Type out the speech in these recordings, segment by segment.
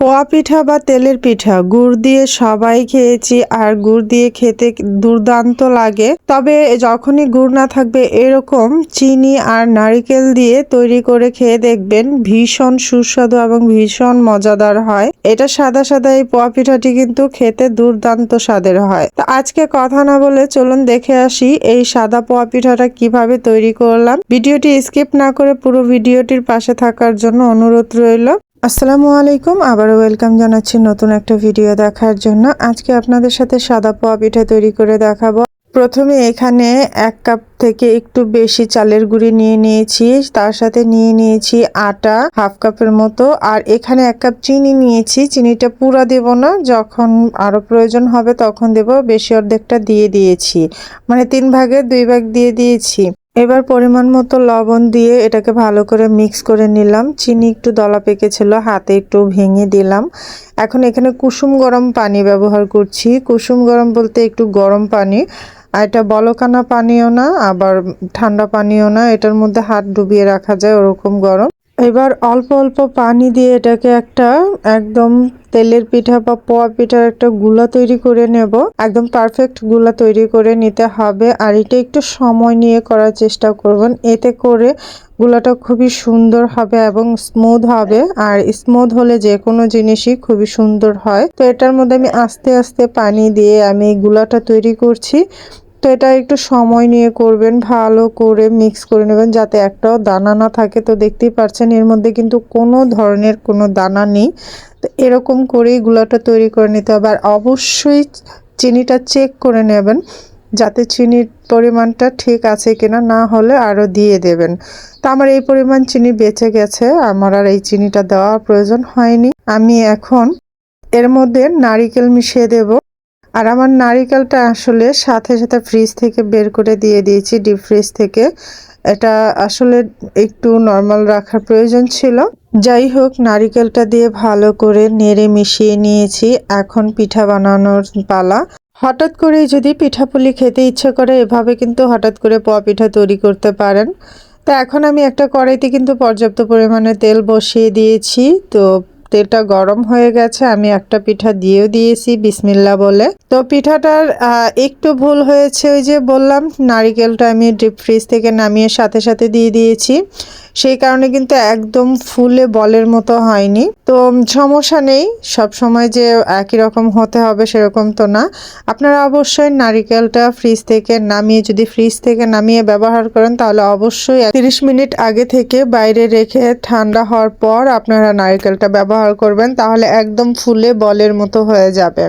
পোয়া পিঠা বা তেলের পিঠা, গুড় দিয়ে সবাই খেয়েছি আর গুড় দিয়ে খেতে দুর্দান্ত লাগে। তবে যখনই গুড় না থাকবে, এরকম চিনি আর নারিকেল দিয়ে তৈরি করে খেয়ে দেখবেন ভীষণ সুস্বাদু এবং ভীষণ মজাদার হয়। এটা সাদা সাদা এই পোয়া পিঠাটি কিন্তু খেতে দুর্দান্ত স্বাদের হয়। তো আজকে কথা না বলে চলুন দেখে আসি এই সাদা পোয়া পিঠাটা কীভাবে তৈরি করলাম। ভিডিওটি স্কিপ না করে পুরো ভিডিওটির পাশে থাকার জন্য অনুরোধ রইল। আসসালামু আলাইকুম, আবারও ওয়েলকাম জানাচ্ছি নতুন একটা ভিডিও দেখার জন্য। আজকে আপনাদের সাথে সাদা পোয়া পিঠা তৈরি করে দেখাবো। প্রথমে এখানে এক কাপ থেকে একটু বেশি চালের গুঁড়ি নিয়ে নিয়েছি, তার সাথে নিয়ে নিয়েছি আটা, হাফ কাপের মতো। আর এখানে এক কাপ চিনি নিয়েছি, চিনিটা পুরা দেব না, যখন আরও প্রয়োজন হবে তখন দেব, বেশি অর্ধেকটা দিয়ে দিয়েছি। মানে তিন ভাগের দুই ভাগ দিয়ে দিয়েছি। এবার পরিমাণ মতো লবণ দিয়ে এটাকে ভালো করে মিক্স করে নিলাম। চিনি একটু দলা পেকেছিল, হাতে একটু ভেঙে দিলাম। এখন এখানে কুসুম গরম পানি ব্যবহার করছি। কুসুম গরম বলতে একটু গরম পানি। আর এটা বলকানা পানিও না, আবার ঠান্ডা পানিও না। এটার মধ্যে হাত ডুবিয়ে রাখা যায় ওরকম গরম। এবার অল্প অল্প পানি দিয়ে এটাকে একটা একদম তেলের পিঠা বা পোয়া পিঠার একটা গুলা তৈরি করে নেব। একদম পারফেক্টগুলা তৈরি করে নিতে হবে আর এটা একটু সময় নিয়ে করার চেষ্টা করবেন। এতে করে গুলাটা খুবই সুন্দর হবে এবং স্মুথ হবে আর স্মুথ হলে যে কোনো জিনিসই খুবই সুন্দর হয়। তো এটার মধ্যে আমি আস্তে আস্তে পানি দিয়ে আমি গুলাটা তৈরি করছি। তো এটা একটু সময় নিয়ে করবেন, ভালো করে মিক্স করে নেবেন যাতে একটাও দানা না থাকে। তো দেখতেই পাচ্ছেন এর মধ্যে কিন্তু কোনো ধরনের কোনো দানা নেই। তো এরকম করেই গুলাটা তৈরি করে নিতে হবে। আর অবশ্যই চিনিটা চেক করে নেবেন যাতে চিনির পরিমাণটা ঠিক আছে কিনা, না হলে আরও দিয়ে দেবেন। তো আমার এই পরিমাণ চিনি বেঁচে গেছে, আমার আর এই চিনিটা দেওয়ার প্রয়োজন হয়নি। আমি এখন এর মধ্যে নারিকেল মিশিয়ে দেব। আর আমার নারিকেলটা আসলে সাথে সাথে ফ্রিজ থেকে বের করে দিয়ে দিয়েছি ডিপ ফ্রিজ থেকে। এটা আসলে একটু নর্মাল রাখার প্রয়োজন ছিল। যাই হোক, নারিকেলটা দিয়ে ভালো করে নেড়ে মিশিয়ে নিয়েছি। এখন পিঠা বানানোর পালা। হঠাৎ করে যদি পিঠাপুলি খেতে ইচ্ছে করে, এভাবে কিন্তু হঠাৎ করে পোয়া পিঠা তৈরি করতে পারেন। তো এখন আমি একটা কড়াইতে কিন্তু পর্যাপ্ত পরিমাণে তেল বসিয়ে দিয়েছি। তো তেলটা গরম হয়ে গেছে, আমি একটা পিঠা দিয়েও দিয়েছি বিসমিল্লা বলে। তো পিঠাটার একটু ভুল হয়েছে ওই যে বললাম, নারিকেলটা আমি ডিপ ফ্রিজ থেকে নামিয়ে সাথে সাথে দিয়ে দিয়েছি। সেই কারণে কিন্তু একদম ফুলে বলের মতো হয়নি। তো সমস্যা নেই, সব সময় যে একই রকম হতে হবে সেরকম তো না। আপনারা অবশ্যই নারিকেলটা ফ্রিজ থেকে নামিয়ে, যদি ফ্রিজ থেকে নামিয়ে ব্যবহার করেন, তাহলে অবশ্যই তিরিশ মিনিট আগে থেকে বাইরে রেখে ঠান্ডা হওয়ার পর আপনারা নারিকেলটা ব্যবহার করবেন, তাহলে একদম ফুলে বলের মতো হয়ে যাবে।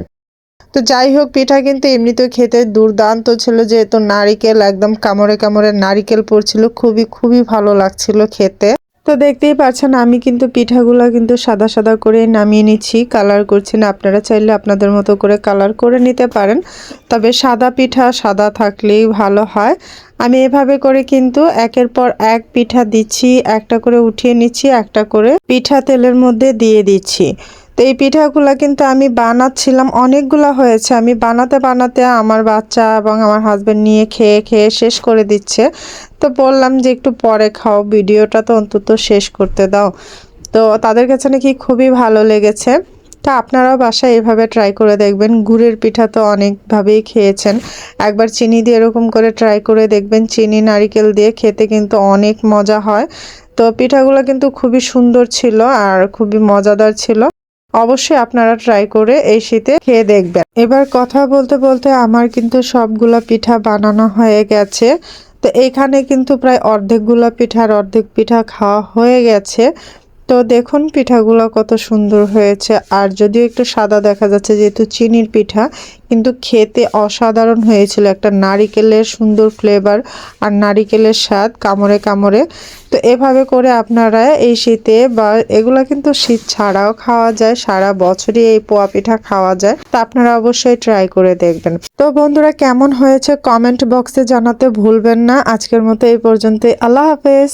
তো যাই হোক, পিঠা কিন্তু এমনিতেও খেতে দুর্দান্ত ছিল যেহেতু নারিকেল একদম কামড়ে কামড়ে নারিকেল পড়ছিল। খুবই খুবই ভালো লাগছিল খেতে। তো দেখতেই পাচ্ছেন, আমি কিন্তু পিঠাগুলো কিন্তু সাদা সাদা করে নামিয়ে নিচ্ছি, কালার করছি না। আপনারা চাইলে আপনাদের মতো করে কালার করে নিতে পারেন, তবে সাদা পিঠা সাদা থাকলেই ভালো হয়। আমি এভাবে করে কিন্তু একের পর এক পিঠা দিচ্ছি, একটা করে উঠিয়ে নিচ্ছি, একটা করে পিঠা তেলের মধ্যে দিয়ে দিচ্ছি। তো এই পিঠাগুলো কিন্তু আমি বানাচ্ছিলাম, অনেকগুলো হয়েছে। আমি বানাতে বানাতে আমার বাচ্চা এবং আমার হাজব্যান্ড নিয়ে খেয়ে খেয়ে শেষ করে দিচ্ছে। তো বললাম যে একটু পরে খাও, ভিডিওটা তো অন্তত শেষ করতে দাও। তো তাদের কাছে নাকি খুবই ভালো লেগেছে। তা আপনারাও বাসায় এভাবে ট্রাই করে দেখবেন। গুড়ের পিঠা তো অনেকভাবেই খেয়েছেন। একবার চিনি দিয়ে এরকম করে ট্রাই করে দেখবেন। চিনি, নারিকেল দিয়ে খেতে কিন্তু অনেক মজা হয়। তো পিঠাগুলো কিন্তু খুবই সুন্দর ছিল আর খুবই মজাদার ছিল। অবশ্যই আপনারা ট্রাই করে এই শীতে খেয়ে দেখবেন। এবার কথা বলতে বলতে আমার কিন্তু সবগুলা পিঠা বানানো হয়ে গেছে। তো এখানে কিন্তু প্রায় অর্ধেকগুলা পিঠা আর অর্ধেক পিঠা খাওয়া হয়ে গেছে। তো দেখুন পিঠাগুলো কত সুন্দর হয়েছে। আর যদিও একটু সাদা দেখা যাচ্ছে, যেহেতু চিনির পিঠা, কিন্তু খেতে অসাধারণ হয়েছিল একটা নারিকেলের সুন্দর ফ্লেভার আর নারিকেলের স্বাদ কামড়ে কামড়ে। তো এভাবে করে আপনারা এই শীতে বা এগুলো কিন্তু শীত ছাড়াও খাওয়া যায়, সারা বছরই এই পোয়া পিঠা খাওয়া যায়। তো আপনারা অবশ্যই ট্রাই করে দেখবেন। তো বন্ধুরা কেমন হয়েছে কমেন্ট বক্সে জানাতে ভুলবেন না। আজকের মতো এই পর্যন্তই। আল্লাহ হাফেজ।